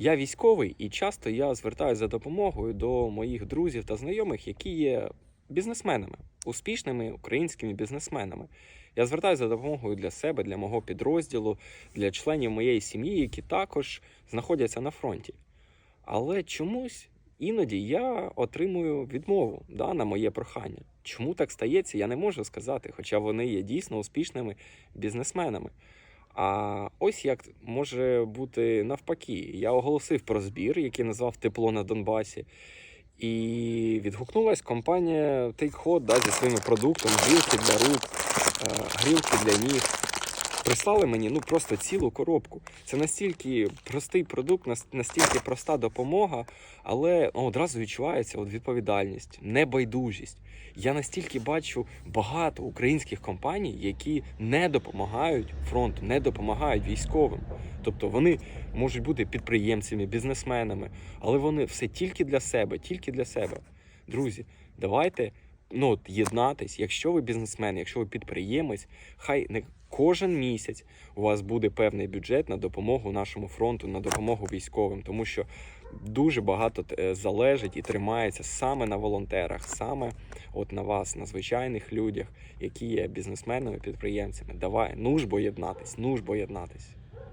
Я військовий, і часто я звертаюся за допомогою до моїх друзів та знайомих, які є бізнесменами, успішними українськими бізнесменами. Я звертаюся за допомогою для себе, для мого підрозділу, для членів моєї сім'ї, які також знаходяться на фронті. Але чомусь іноді я отримую відмову да, на моє прохання. Чому так стається, я не можу сказати, хоча вони є дійсно успішними бізнесменами. А ось як може бути навпаки. Я оголосив про збір, який назвав Тепло на Донбасі. І відгукнулась компанія Take Hot да, зі своїми продуктом, грілки для рук, е, грілки для ніг. Прислали мені ну просто цілу коробку. Це настільки простий продукт, настільки проста допомога, але ну, одразу відчувається от відповідальність, небайдужість. Я настільки бачу багато українських компаній, які не допомагають фронту, не допомагають військовим. Тобто вони можуть бути підприємцями, бізнесменами, але вони все тільки для себе, тільки для себе. Друзі, давайте ну, от, єднатись. Якщо ви бізнесмен, якщо ви підприємець, хай не кожен місяць у вас буде певний бюджет на допомогу нашому фронту, на допомогу військовим, тому що дуже багато е, залежить і тримається саме на волонтерах, саме от на вас, на звичайних людях, які є бізнесменами, підприємцями. Давай, ну ж бо єднатись, ну ж бо єднатись.